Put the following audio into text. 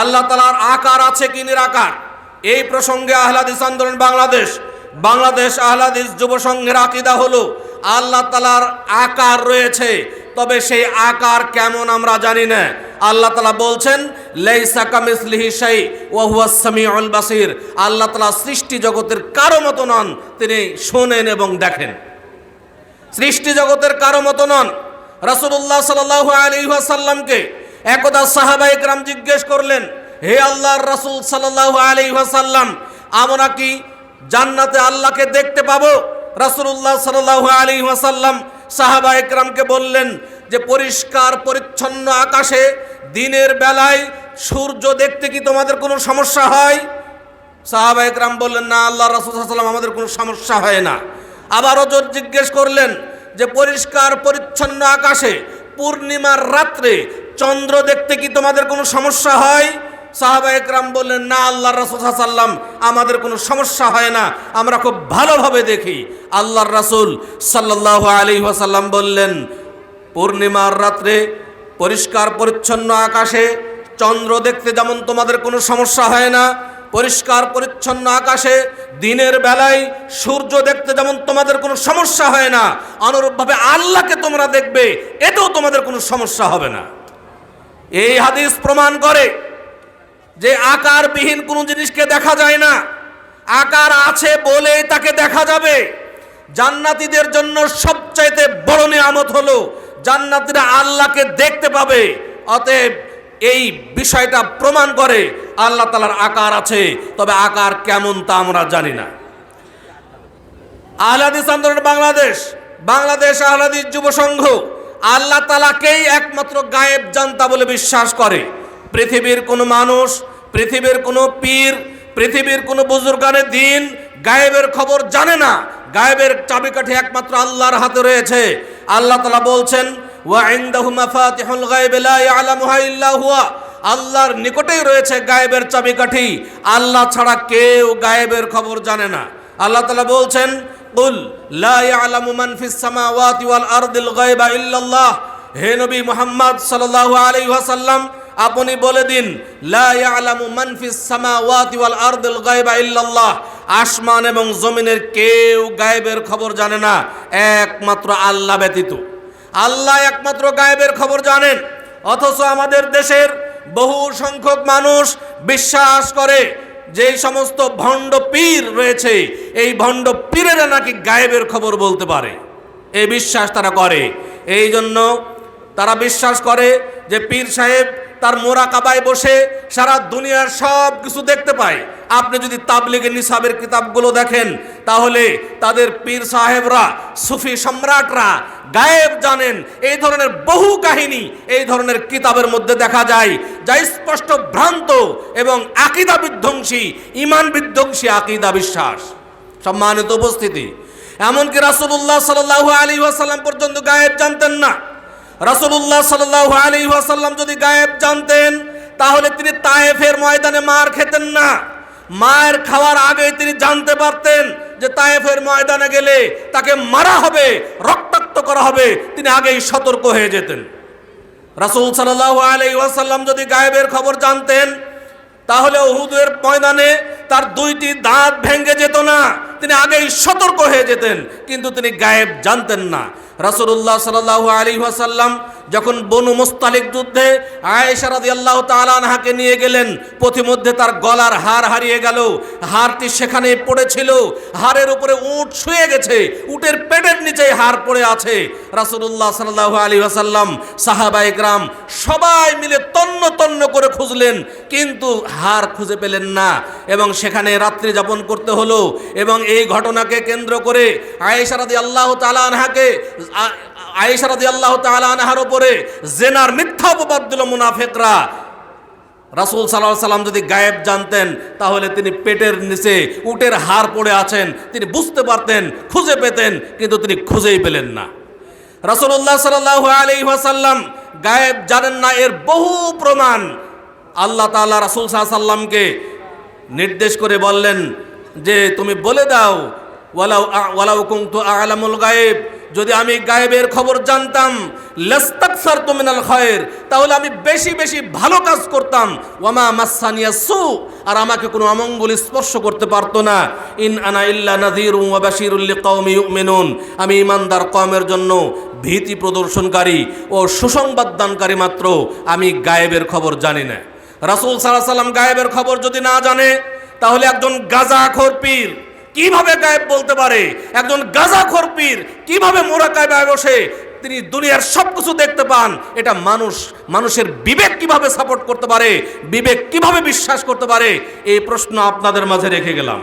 আল্লাহ তালার আকার আছে কি নিরাকার? এই প্রসঙ্গে আহলাদিস আন্দোলন বাংলাদেশ বাংলাদেশ আহলাদিস যুব সংঘের আকিদা হলো, আল্লাহ তালার আকার রয়েছে, তবে সেই আকার কেমন আমরা জানি না। আল্লাহ তালা বলছেন বাসির। আল্লাহ তালা সৃষ্টি জগতের কারও মতো নন, তিনি শোনেন এবং দেখেন। সৃষ্টি জগতের কারও মতো নন। রাসূলুল্লাহ সাল্লাল্লাহু আলাইহি ওয়াসাল্লামকে একদা সাহাবা একরাম জিজ্ঞেস করলেন, হে আল্লাহর রাসুল সাল্লাহ আলি ওয়াসাল্লাম, আমরা কি জান্নাতে আল্লাহকে দেখতে পাবো? রাসুল্লাহ সাল্লাহ আলি ওয়াসাল্লাম সাহাবা একরামকে বললেন যে, পরিষ্কার, পরিচ্ছন্ন আকাশে দিনের বেলায় সূর্য দেখতে কি তোমাদের কোনো সমস্যা হয়? সাহাবা একরাম বললেন, না আল্লাহ রাসুলাম আমাদের কোনো সমস্যা হয় না। আবারও জোর জিজ্ঞেস করলেন যে, পরিষ্কার, পরিচ্ছন্ন আকাশে পূর্ণিমার রাত্রে চন্দ্র দেখতে কি তোমাদের কোনো সমস্যা হয়? সাহাবা একরাম বললেন, না আল্লাহ রাসুল সাল্লাম আমাদের কোনো সমস্যা হয় না। আমরা খুব ভালোভাবে দেখি। আল্লাহর রাসুল সাল্লাহ আলী ওয়াসাল্লাম বললেন, পূর্ণিমার রাত্রে পরিষ্কার পরিচ্ছন্ন আকাশে চন্দ্র দেখতে যেমন তোমাদের কোনো সমস্যা হয় না, পরিষ্কার পরিচ্ছন্ন আকাশে দিনের বেলায় সূর্য দেখতে যেমন তোমাদের কোনো সমস্যা হয় না, অনুরূপভাবে আল্লাহকে তোমরা দেখবে, এতেও তোমাদের কোনো সমস্যা হবে না। এই হাদিস প্রমাণ করে যে আকারবিহীন কোনো জিনিসকে দেখা যায় না। আকার আছে বলে তাকে দেখা যাবে। জান্নাতীদের জন্য সবচাইতে বড় নিয়ামত হলো জান্নাতীরা আল্লাহকে দেখতে পাবে। অতএব এই বিষয়টা প্রমাণ করে আল্লাহ তালার আকার আছে। তবে আকার কেমন তা আমরা জানি না। আহলাদিস আন্দোলন বাংলাদেশ। বাংলাদেশ আহলাদিস যুব সংঘ। আল্লাহ তালাকেই একমাত্র গায়েব জানতা বলে বিশ্বাস করে। পৃথিবীর কোনো মানুষ, পৃথিবীর কোনো পীর, পৃথিবীর কোনো বুজুর্গানে দিন গায়েবের খবর জানে না। গায়েবের চাবিকাঠি একমাত্র আল্লাহর হাতে রয়েছে। আল্লাহ তালা বলছেন আল্লাহর নিকটেই রয়েছে গায়েবের চাবিকাঠি। আল্লাহ ছাড়া কেউ গায়েবের খবর জানে না। আল্লাহ তালা বলছেন কুল, লা ইয়ালামু মান ফিস সামাওয়াতি ওয়াল আরদিল গায়বা ইল্লাল্লাহ। হে নবী মুহাম্মদ সাল্লাল্লাহু আলাইহি ওয়াসাল্লাম, আপনি বলে দিন, লা ইয়ালামু মান ফিস সামাওয়াতি ওয়াল আরদিল গায়বা ইল্লাল্লাহ। আসমান এবং জমিনের কেউ গায়েবের খবর জানে না, একমাত্র আল্লাহ ব্যতীত। আল্লাহ একমাত্র গায়েবের খবর জানেন, অথচ আমাদের দেশের বহু সংখ্যক মানুষ বিশ্বাস করে যে সমস্ত ভণ্ড পীর রয়েছে, এই ভণ্ড পীরেরা নাকি গায়েবের খবর বলতে পারে। এই বিশ্বাস তারা করে। এই জন্য তারা বিশ্বাস করে যে পীর সাহেব তার মোরাকাবায় বসে সারা দুনিয়ার সব কিছু দেখতে পায়। আপনি যদি তাবলিগের নিসাবের কিতাবগুলো দেখেন, তাহলে তাদের পীর সাহেবরা, সুফি সম্রাটরা গায়েব জানেন, এই ধরনের বহু কাহিনী এই ধরনের কিতাবের মধ্যে দেখা যায়, যা স্পষ্ট ভ্রান্ত এবং আকিদা বিধ্বংসী, ইমান বিধ্বংসী আকিদা বিশ্বাস। সম্মানিত উপস্থিতি, এমনকি রাসূলুল্লাহ সাল্লাল্লাহু আলী ওয়াসাল্লাম পর্যন্ত গায়েব জানতেন না। রাসূলুল্লাহ সাল্লাল্লাহু আলাইহি ওয়াসাল্লাম যদি গায়েব জানতেন, তাহলে তিনি তায়েফের ময়দানে মার খেতেন না। মায়ের খাওয়ার আগে তিনি জানতে পারতেন যে তায়েফের ময়দানে গেলে তাকে মারা হবে, রক্তাক্ত করা হবে, তিনি আগেই সতর্ক হয়ে যেতেন। রাসূল সাল্লাল্লাহু আলাইহি ওয়াসাল্লাম যদি গায়েবের খবর জানতেন, তাহলে উহুদের ময়দানে তার দুইটি দাঁত ভেঙে যেত না, তিনি আগেই সতর্ক হয়ে যেতেন, কিন্তু তিনি গায়েব জানতেন না। রাসূলুল্লাহ সাল্লাল্লাহু আলী ওয়াসাল্লাম যখন বনু মুস্তালিক যুদ্ধে আয়েশা রাদিয়াল্লাহু তাআলা আনহাকে নিয়ে গেলেন, পথিমধ্যে তার গলার হার হারিয়ে গেল। হারটি সেখানে পড়েছিল। হারের উপরে উট শুয়ে গেছে। উটের পেটের নিচে হার পড়ে আছে। রাসূলুল্লাহ সাল্লাল্লাহু আলাইহি ওয়াসাল্লাম সাহাবা একরাম সবাই মিলে তন্ন তন্ন করে খুঁজলেন, কিন্তু হার খুঁজে পেলেন না। এবং সেখানে রাত্রি যাপন করতে হলো। এবং এই ঘটনাকে কেন্দ্র করে আয়েশা রাদিয়াল্লাহু তাআলা আনহাকে আয়েশা রাদিয়াল্লাহু তাআলা আনহার উপরে জেনার মিথ্যা অপবাদ দিল মুনাফিকরা। রাসূল সাল্লাল্লাহু সাল্লাম যদি গায়েব জানতেন, তাহলে তিনি পেটের নিচে উটের হার পড়ে আছেন, তিনি বুঝতে পারতেন, খুঁজে পেতেন, কিন্তু তিনি খুঁজেই পেলেন না। রাসূলুল্লাহ সাল্লাল্লাহু আলাইহি ওয়াসাল্লাম গায়েব জানেন না, এর বহু প্রমাণ। আল্লাহ তাআলা রাসূল সাল্লামকে নির্দেশ করে বললেন যে, তুমি বলে দাও, ওয়ালাউ ওয়ালাউ কুনতু আ'লামুল গায়েব যদি আমি গায়েবের খবর জানতাম লেস্তাকসার মিনাল খয়ের, তাহলে আমি বেশি বেশি ভালো কাজ করতাম। ওয়ামা মাসানিয়া সু, আর আমাকে কোনো অমঙ্গল স্পর্শ করতে পারতো না। ইন আনা ইল্লা ওয়া বাশীরুল লিকাউমি ইউমিনুন, আমি ইমানদার কওমের জন্য ভীতি প্রদর্শনকারী ও সুসংবাদ দানকারী মাত্র, আমি গায়েবের খবর জানি না। রাসূল সাল্লাল্লাহু আলাইহি সাল্লাম গায়েবের খবর যদি না জানে, তাহলে একজন গাজাখোর পীর কীভাবে গায়েব বলতে পারে? একজন গাজা পীর কীভাবে মোরাকায় বসে? তিনি দুনিয়ার সব কিছু দেখতে পান। এটা মানুষ, মানুষের বিবেক কীভাবে সাপোর্ট করতে পারে? বিবেক কীভাবে বিশ্বাস করতে পারে? এই প্রশ্ন আপনাদের মাঝে রেখে গেলাম।